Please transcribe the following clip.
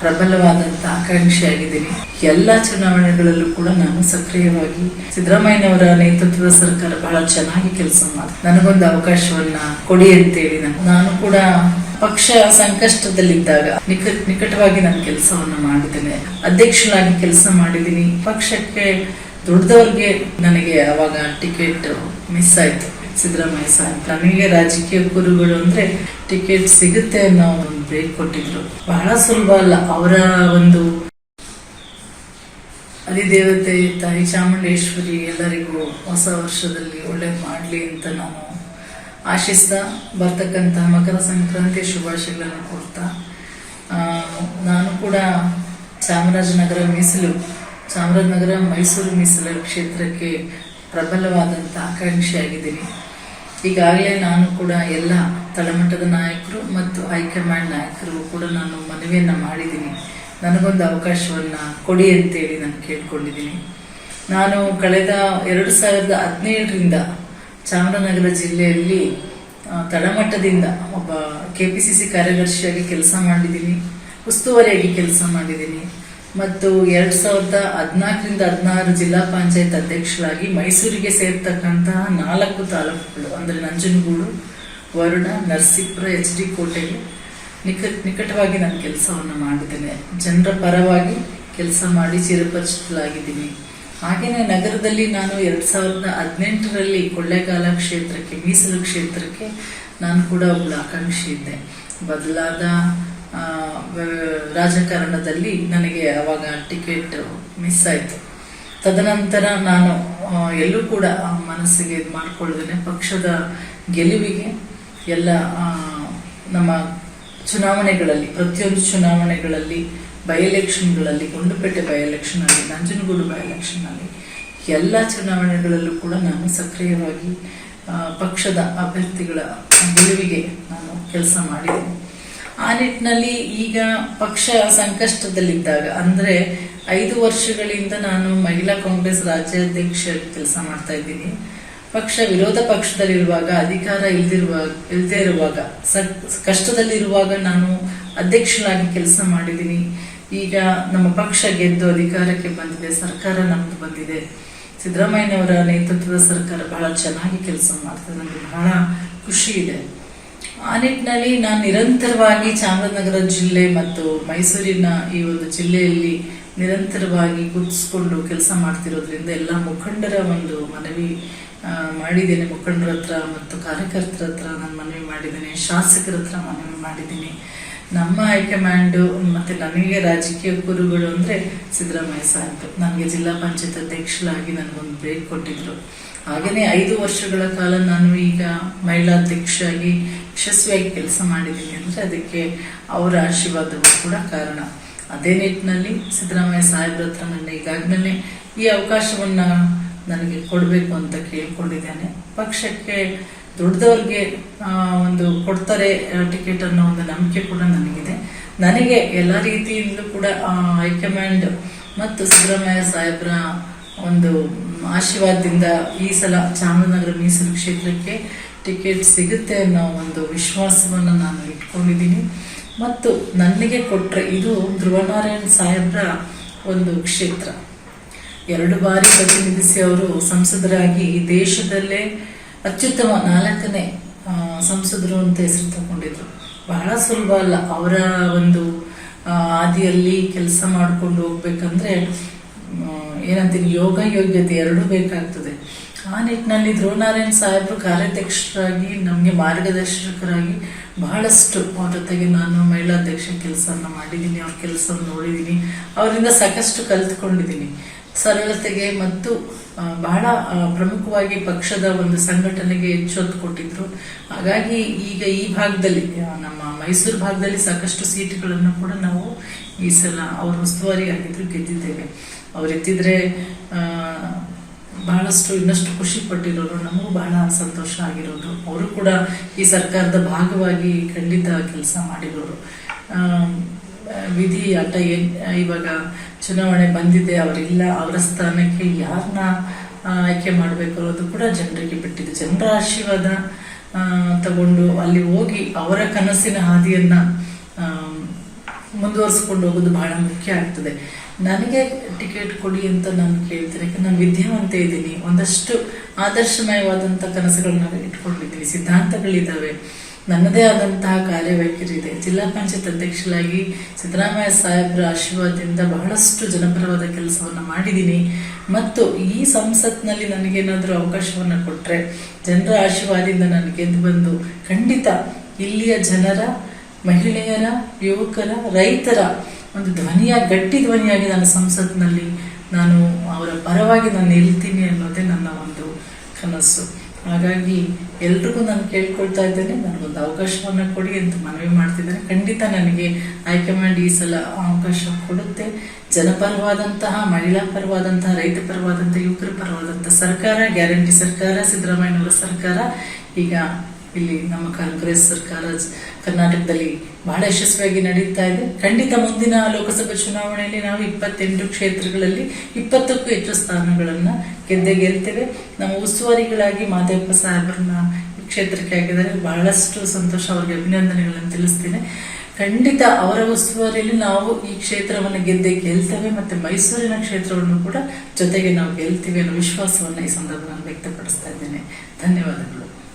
ಪ್ರಬಲವಾದಂತ ಆಕಾಂಕ್ಷಿಯಾಗಿದ್ದೀನಿ. ಎಲ್ಲ ಚುನಾವಣೆಗಳಲ್ಲೂ ಕೂಡ ನಾನು ಸಕ್ರಿಯವಾಗಿ ಸಿದ್ದರಾಮಯ್ಯನವರ ನೇತೃತ್ವದ ಸರ್ಕಾರ ಬಹಳ ಚೆನ್ನಾಗಿ ಕೆಲಸ ಮಾಡಿ ನನಗೊಂದು ಅವಕಾಶವನ್ನ ಕೊಡಿ ಅಂತೇಳಿ ನಾನು. ನಾನು ಕೂಡ ಪಕ್ಷ ಸಂಕಷ್ಟದಲ್ಲಿದ್ದಾಗ ನಿಕ, ನಿಕಟವಾಗಿ ನಾನು ಕೆಲಸವನ್ನ ಮಾಡಿದ್ದೇನೆ. ಅಧ್ಯಕ್ಷನಾಗಿ ಕೆಲಸ ಮಾಡಿದ್ದೀನಿ. ಪಕ್ಷಕ್ಕೆ ದುಡ್ದವ್ರಿಗೆ ನನಗೆ ಅವಾಗ ಟಿಕೆಟ್ ಮಿಸ್ ಆಯ್ತು. ಸಿದ್ದರಾಮಯ್ಯ ಸಾಹೇಬ್ ನಮಗೆ ರಾಜಕೀಯ ಗುರುಗಳು ಅಂದ್ರೆ ಟಿಕೆಟ್ ಸಿಗುತ್ತೆ ಅನ್ನೋ ಒಂದು ಬ್ರೇಕ್ ಕೊಟ್ಟಿದ್ರು. ಬಹಳ ಸುಲಭ ಅಲ್ಲ. ಅವರ ಒಂದು ಅಧಿದೇವತೆ ತಾಯಿ ಚಾಮುಂಡೇಶ್ವರಿ ಎಲ್ಲರಿಗೂ ಹೊಸ ವರ್ಷದಲ್ಲಿ ಒಳ್ಳೆ ಮಾಡಲಿ ಅಂತ ನಾನು ಆಶಿಸ್ತಾ ಬರ್ತಕ್ಕಂಥ ಮಕರ ಸಂಕ್ರಾಂತಿ ಶುಭಾಶಯಗಳನ್ನು ಕೊಡ್ತಾ ನಾನು ಕೂಡ ಚಾಮರಾಜನಗರ ಮೀಸಲು, ಚಾಮರಾಜನಗರ ಮೈಸೂರು ಮೀಸಲು ಕ್ಷೇತ್ರಕ್ಕೆ ಪ್ರಬಲವಾದಂಥ ಆಕಾಂಕ್ಷಿಯಾಗಿದ್ದೀನಿ. ಈಗಾಗಲೇ ನಾನು ಕೂಡ ಎಲ್ಲ ತಳಮಟ್ಟದ ನಾಯಕರು ಮತ್ತು ಹೈಕಮಾಂಡ್ ನಾಯಕರು ಕೂಡ ನಾನು ಮನವಿಯನ್ನು ಮಾಡಿದ್ದೀನಿ. ನನಗೊಂದು ಅವಕಾಶವನ್ನ ಕೊಡಿ ಅಂತೇಳಿ ನಾನು ಕೇಳ್ಕೊಂಡಿದ್ದೀನಿ. ನಾನು ಕಳೆದ ಎರಡು ಸಾವಿರದ ಹದಿನೇಳರಿಂದ ಚಾಮರಾಜನಗರ ಜಿಲ್ಲೆಯಲ್ಲಿ ತಳಮಟ್ಟದಿಂದ ಒಬ್ಬ ಕೆ ಪಿ ಸಿ ಸಿ ಕಾರ್ಯದರ್ಶಿಯಾಗಿ ಕೆಲಸ ಮಾಡಿದ್ದೀನಿ, ಉಸ್ತುವಾರಿಯಾಗಿ ಕೆಲಸ ಮಾಡಿದ್ದೀನಿ. ಮತ್ತು ಎರಡ್ ಸಾವಿರದ ಹದಿನಾಲ್ಕರಿಂದ ಹದಿನಾರು ಜಿಲ್ಲಾ ಪಂಚಾಯತ್ ಅಧ್ಯಕ್ಷರಾಗಿ ಮೈಸೂರಿಗೆ ಸೇರ್ತಕ್ಕಂತಹ ನಾಲ್ಕು ತಾಲೂಕುಗಳು, ಅಂದರೆ ನಂಜನಗೂಡು, ವರುಣ, ನರಸೀಪುರ, ಎಚ್ ಡಿ ಕೋಟೆಗೆ ನಿಕಟ್ ನಿಕಟವಾಗಿ ನಾನು ಕೆಲಸವನ್ನು ಮಾಡಿದ್ದೇನೆ. ಜನರ ಪರವಾಗಿ ಕೆಲಸ ಮಾಡಿ ಚಿರಪರಿಚಿತಲಾಗಿದ್ದೀನಿ ಹಾಗೆಯೇ ನಗರದಲ್ಲಿ ನಾನು ಎರಡ್ ಸಾವಿರದ ಹದಿನೆಂಟರಲ್ಲಿ ಕೊಳ್ಳೇಗಾಲ ಕ್ಷೇತ್ರಕ್ಕೆ, ಮೀಸಲು ಕ್ಷೇತ್ರಕ್ಕೆ ನಾನು ಕೂಡ ಒಬ್ಬಳು ಆಕಾಂಕ್ಷಿ ಇದ್ದೆ ಬದಲಾದ ರಾಜಕಾರಣದಲ್ಲಿ ನನಗೆ ಅವಾಗ ಟಿಕೆಟ್ ಮಿಸ್ ಆಯಿತು. ತದನಂತರ ನಾನು ಎಲ್ಲೂ ಕೂಡ ಮನಸ್ಸಿಗೆ ಇದು ಪಕ್ಷದ ಗೆಲುವಿಗೆ ಎಲ್ಲ ನಮ್ಮ ಚುನಾವಣೆಗಳಲ್ಲಿ, ಪ್ರತಿಯೊಂದು ಚುನಾವಣೆಗಳಲ್ಲಿ ಬೈ ಎಲೆಕ್ಷನ್ಗಳಲ್ಲಿ ಗುಂಡುಪೇಟೆ ಬೈ ಎಲೆಕ್ಷನ್ ಅಲ್ಲಿ ನಂಜನಗೂಡು ಬೈ ಎಲೆಕ್ಷನ್ ಅಲ್ಲಿ ಎಲ್ಲ ಚುನಾವಣೆಗಳಲ್ಲೂ ಕೂಡ ನಾನು ಸಕ್ರಿಯವಾಗಿ ಪಕ್ಷದ ಅಭ್ಯರ್ಥಿಗಳ ಗೆಲುವಿಗೆ ನಾನು ಕೆಲಸ ಮಾಡಿದ್ದೀನಿ ಆ ನಿಟ್ಟಿನಲ್ಲಿ ಈಗ ಪಕ್ಷ ಸಂಕಷ್ಟದಲ್ಲಿದ್ದಾಗ, ಅಂದ್ರೆ ಐದು ವರ್ಷಗಳಿಂದ ನಾನು ಮಹಿಳಾ ಕಾಂಗ್ರೆಸ್ ರಾಜ್ಯಾಧ್ಯಕ್ಷ ಕೆಲಸ ಮಾಡ್ತಾ ಇದ್ದೀನಿ. ಪಕ್ಷ ವಿರೋಧ ಪಕ್ಷದಲ್ಲಿರುವಾಗ, ಅಧಿಕಾರ ಇಲ್ದಿರುವ ಇಲ್ಲದೇ ಇರುವಾಗ ಕಷ್ಟದಲ್ಲಿರುವಾಗ ನಾನು ಅಧ್ಯಕ್ಷನಾಗಿ ಕೆಲಸ ಮಾಡಿದ್ದೀನಿ. ಈಗ ನಮ್ಮ ಪಕ್ಷ ಗೆದ್ದು ಅಧಿಕಾರಕ್ಕೆ ಬಂದಿದೆ, ಸರ್ಕಾರ ನಮ್ದು ಬಂದಿದೆ. ಸಿದ್ದರಾಮಯ್ಯನವರ ನೇತೃತ್ವದ ಸರ್ಕಾರ ಬಹಳ ಚೆನ್ನಾಗಿ ಕೆಲಸ ಮಾಡ್ತದೆ ನನಗೆ ಬಹಳ ಖುಷಿ ಇದೆ. ಆ ನಿಟ್ಟಿನಲ್ಲಿ ನಾನು ನಿರಂತರವಾಗಿ ಚಾಮರಾಜನಗರ ಜಿಲ್ಲೆ ಮತ್ತು ಮೈಸೂರಿನ ಈ ಒಂದು ಜಿಲ್ಲೆಯಲ್ಲಿ ನಿರಂತರವಾಗಿ ಗುರುತಿಸ್ಕೊಂಡು ಕೆಲಸ ಮಾಡ್ತಿರೋದ್ರಿಂದ ಎಲ್ಲ ಮುಖಂಡರ ಒಂದು ಮನವಿ ಮಾಡಿದ್ದೇನೆ. ಮುಖಂಡರ ಹತ್ರ ಮತ್ತು ಕಾರ್ಯಕರ್ತರ ಹತ್ರ ನಾನು ಮನವಿ ಮಾಡಿದ್ದೇನೆ. ಶಾಸಕರ ಹತ್ರ ಮನವಿ ಮಾಡಿದ್ದೀನಿ. ನಮ್ಮ ಹೈಕಮಾಂಡ್ ಮತ್ತೆ ನನಗೆ ರಾಜಕೀಯ ಗುರುಗಳು ಅಂದ್ರೆ ಸಿದ್ದರಾಮಯ್ಯ ಸಾಹೇಬ್ ನನಗೆ ಜಿಲ್ಲಾ ಪಂಚಾಯತ್ ಅಧ್ಯಕ್ಷರಾಗಿ ನನಗೊಂದು ಬ್ರೇಕ್ ಕೊಟ್ಟಿದ್ರು. ಹಾಗೇನೆ ಐದು ವರ್ಷಗಳ ಕಾಲ ನಾನು ಈಗ ಮಹಿಳಾ ಅಧ್ಯಕ್ಷರಾಗಿ ಯಶಸ್ವಿಯಾಗಿ ಕೆಲಸ ಮಾಡಿದ್ದೀನಿ ಅಂದ್ರೆ ಅದಕ್ಕೆ ಅವರ ಆಶೀರ್ವಾದವೂ ಕೂಡ ಕಾರಣ. ಅದೇ ನಿಟ್ಟಿನಲ್ಲಿ ಸಿದ್ದರಾಮಯ್ಯ ಸಾಹೇಬ್ರ ಹತ್ರ ನನ್ನ ಈಗಾಗಲೇ ಈ ಅವಕಾಶವನ್ನ ನನಗೆ ಕೊಡಬೇಕು ಅಂತ ಕೇಳ್ಕೊಂಡಿದ್ದೇನೆ. ಪಕ್ಷಕ್ಕೆ ದುಡ್ದವ್ರಿಗೆ ಆ, ಒಂದು ಕೊಡ್ತಾರೆ ಟಿಕೆಟ್ ಅನ್ನೋ ಒಂದು ನಂಬಿಕೆ ಕೂಡ ನನಗಿದೆ. ನನಗೆ ಎಲ್ಲ ರೀತಿಯಿಂದಲೂ ಕೂಡ ಹೈಕಮಾಂಡ್ ಮತ್ತು ಸಿದ್ದರಾಮಯ್ಯ ಸಾಹೇಬ್ರ ಒಂದು ಆಶೀರ್ವಾದದಿಂದ ಈ ಸಲ ಚಾಮರಾಜನಗರ ಮೀಸಲು ಕ್ಷೇತ್ರಕ್ಕೆ ಟಿಕೆಟ್ ಸಿಗುತ್ತೆ ಅನ್ನೋ ಒಂದು ವಿಶ್ವಾಸವನ್ನು ನಾನು ಇಟ್ಕೊಂಡಿದ್ದೀನಿ. ಮತ್ತು ನನಗೆ ಕೊಟ್ಟರೆ ಇದು ಧ್ರುವನಾರಾಯಣ್ ಸಾಹೇಬ್ರ ಒಂದು ಕ್ಷೇತ್ರ. ಎರಡು ಬಾರಿ ಪ್ರತಿನಿಧಿಸಿ ಅವರು ಸಂಸದರಾಗಿ ದೇಶದಲ್ಲೇ ಅತ್ಯುತ್ತಮ ನಾಲ್ಕನೇ ಸಂಸದರು ಅಂತ ಹೆಸರು ತಗೊಂಡಿದ್ರು. ಬಹಳ ಸುಲಭ ಅಲ್ಲ. ಅವರ ಒಂದು ಆದಿಯಲ್ಲಿ ಕೆಲಸ ಮಾಡಿಕೊಂಡು ಹೋಗ್ಬೇಕಂದ್ರೆ ಏನಂತೀನಿ, ಯೋಗ ಯೋಗ್ಯತೆ ಎರಡೂ ಬೇಕಾಗ್ತದೆ. ಆ ನಿಟ್ಟಿನಲ್ಲಿ ಧ್ರುವನಾರಾಯಣ್ ಸಾಹೇಬರು ಕಾರ್ಯಾಧ್ಯಕ್ಷರಾಗಿ, ನಮಗೆ ಮಾರ್ಗದರ್ಶಕರಾಗಿ ಬಹಳಷ್ಟು ಅವ್ರ ಜೊತೆಗೆ ನಾನು ಮಹಿಳಾಧ್ಯಕ್ಷ ಕೆಲಸವನ್ನು ಮಾಡಿದ್ದೀನಿ, ಅವ್ರ ಕೆಲಸ ನೋಡಿದ್ದೀನಿ. ಅವರಿಂದ ಸಾಕಷ್ಟು ಕಲ್ತ್ಕೊಂಡಿದ್ದೀನಿ. ಸರಳತೆಗೆ ಮತ್ತು ಬಹಳ ಪ್ರಮುಖವಾಗಿ ಪಕ್ಷದ ಒಂದು ಸಂಘಟನೆಗೆ ಹೆಚ್ಚು ಒತ್ತು ಕೊಟ್ಟಿದ್ರು. ಹಾಗಾಗಿ ಈಗ ಈ ಭಾಗದಲ್ಲಿ ನಮ್ಮ ಮೈಸೂರು ಭಾಗದಲ್ಲಿ ಸಾಕಷ್ಟು ಸೀಟುಗಳನ್ನು ಕೂಡ ನಾವು ಈ ಸಲ ಅವರು ಉಸ್ತುವಾರಿ ಆಗಿದ್ರು ಗೆದ್ದಿದ್ದೇವೆ. ಅವ್ರು ಎತ್ತಿದ್ರೆ ಆ, ಬಹಳಷ್ಟು ಇನ್ನಷ್ಟು ಖುಷಿ ಪಟ್ಟಿರೋರು ನಮಗೂ ಬಹಳ ಸಂತೋಷ ಆಗಿರೋರು ಅವರು ಕೂಡ ಈ ಸರ್ಕಾರದ ಭಾಗವಾಗಿ ಖಂಡಿತ ಕೆಲಸ ಮಾಡಿರೋರು. ವಿಧಿ ಆಟ ಏನ್ ಇವಾಗ ಚುನಾವಣೆ ಬಂದಿದೆ, ಅವರಿಲ್ಲ, ಅವರ ಸ್ಥಾನಕ್ಕೆ ಯಾರನ್ನ ಆಯ್ಕೆ ಮಾಡಬೇಕು ಅನ್ನೋದು ಕೂಡ ಜನರಿಗೆ ಬಿಟ್ಟಿದೆ. ಜನರ ಆಶೀರ್ವಾದ ತಗೊಂಡು ಅಲ್ಲಿ ಹೋಗಿ ಅವರ ಕನಸಿನ ಹಾದಿಯನ್ನ ಮುಂದುವರಿಸಿಕೊಂಡು ಮುಂದುವರಿಸ್ಕೊಂಡು ಹೋಗೋದು ಬಹಳ ಮುಖ್ಯ ಆಗ್ತದೆ. ನನಗೆ ಟಿಕೆಟ್ ಕೊಡಿ ಅಂತ ನಾನು ಕೇಳ್ತೀನಿ, ಯಾಕಂದ್ರೆ ನಾನು ವಿದ್ಯಾವಂತ ಇದ್ದೀನಿ. ಒಂದಷ್ಟು ಆದರ್ಶಮಯವಾದಂಥ ಕನಸುಗಳನ್ನ ಇಟ್ಕೊಂಡಿದ್ದೀನಿ ಸಿದ್ಧಾಂತಗಳಿದ್ದಾವೆ. ನನ್ನದೇ ಆದಂತಹ ಕಾರ್ಯವೈಖರಿ ಇದೆ ಜಿಲ್ಲಾ ಪಂಚಾಯತ್ ಅಧ್ಯಕ್ಷರಾಗಿ ಸಿದ್ದರಾಮಯ್ಯ ಸಾಹೇಬರ ಆಶೀರ್ವಾದದಿಂದ ಬಹಳಷ್ಟು ಜನಪರವಾದ ಕೆಲಸವನ್ನು ಮಾಡಿದ್ದೀನಿ. ಮತ್ತು ಈ ಸಂಸತ್ನಲ್ಲಿ ನನಗೇನಾದರೂ ಅವಕಾಶವನ್ನು ಕೊಟ್ಟರೆ ಜನರ ಆಶೀರ್ವಾದದಿಂದ ನಾನು ಗೆದ್ದು ಬಂದು ಖಂಡಿತ ಇಲ್ಲಿಯ ಜನರ, ಮಹಿಳೆಯರ, ಯುವಕರ, ರೈತರ ಒಂದು ಧ್ವನಿಯ, ಗಟ್ಟಿ ಧ್ವನಿಯಾಗಿ ನಾನು ಸಂಸತ್ನಲ್ಲಿ ನಾನು ಅವರ ಪರವಾಗಿ ನಾನು ನಿಲ್ತೀನಿ ಅನ್ನೋದೇ ನನ್ನ ಒಂದು ಕನಸು. ಹಾಗಾಗಿ ಎಲ್ರಿಗೂ ನಾನು ಕೇಳ್ಕೊಳ್ತಾ ಇದ್ದೇನೆ. ನನಗೊಂದು ಅವಕಾಶವನ್ನು ಕೊಡಿ ಅಂತ ಮನವಿ ಮಾಡ್ತಿದ್ದೇನೆ. ಖಂಡಿತ ನನಗೆ ಹೈಕಮಾಂಡ್ ಈ ಸಲ ಅವಕಾಶ ಕೊಡುತ್ತೆ. ಜನಪರವಾದಂತಹ, ಮಹಿಳಾ ಪರವಾದಂತಹ, ರೈತ ಪರವಾದಂತಹ, ಯುವಕರ ಪರವಾದಂತಹ ಸರ್ಕಾರ, ಗ್ಯಾರಂಟಿ ಸರ್ಕಾರ, ಸಿದ್ದರಾಮಯ್ಯನವರ ಸರ್ಕಾರ ಈಗ ಇಲ್ಲಿ ನಮ್ಮ ಕಾಂಗ್ರೆಸ್ ಸರ್ಕಾರ ಕರ್ನಾಟಕದಲ್ಲಿ ಬಹಳ ಯಶಸ್ವಿಯಾಗಿ ನಡೀತಾ ಇದೆ. ಖಂಡಿತ ಮುಂದಿನ ಲೋಕಸಭಾ ಚುನಾವಣೆಯಲ್ಲಿ ನಾವು ಇಪ್ಪತ್ತೆಂಟು ಕ್ಷೇತ್ರಗಳಲ್ಲಿ ಇಪ್ಪತ್ತಕ್ಕೂ ಹೆಚ್ಚು ಸ್ಥಾನಗಳನ್ನು ಗೆದ್ದೆ ಗೆಲ್ತೇವೆ. ನಮ್ಮ ಉಸ್ತುವಾರಿಗಳಾಗಿ ಮಾದೇವಪ್ಪ ಸಾಹೇಬರನ್ನ ಕ್ಷೇತ್ರಕ್ಕೆ ಹಾಕಿದರೆ ಬಹಳಷ್ಟು ಸಂತೋಷ ಅವರಿಗೆ ಅಭಿನಂದನೆಗಳನ್ನು ತಿಳಿಸ್ತೇನೆ. ಖಂಡಿತ ಅವರ ಉಸ್ತುವಾರಿಯಲ್ಲಿ ನಾವು ಈ ಕ್ಷೇತ್ರವನ್ನು ಗೆದ್ದೆ ಗೆಲ್ತೇವೆ ಮತ್ತೆ ಮೈಸೂರಿನ ಕ್ಷೇತ್ರವನ್ನು ಕೂಡ ಜೊತೆಗೆ ನಾವು ಗೆಲ್ತೀವಿ ಅನ್ನೋ ವಿಶ್ವಾಸವನ್ನು ಈ ಸಂದರ್ಭ ನಾನು ವ್ಯಕ್ತಪಡಿಸ್ತಾ ಇದ್ದೇನೆ. ಧನ್ಯವಾದಗಳು.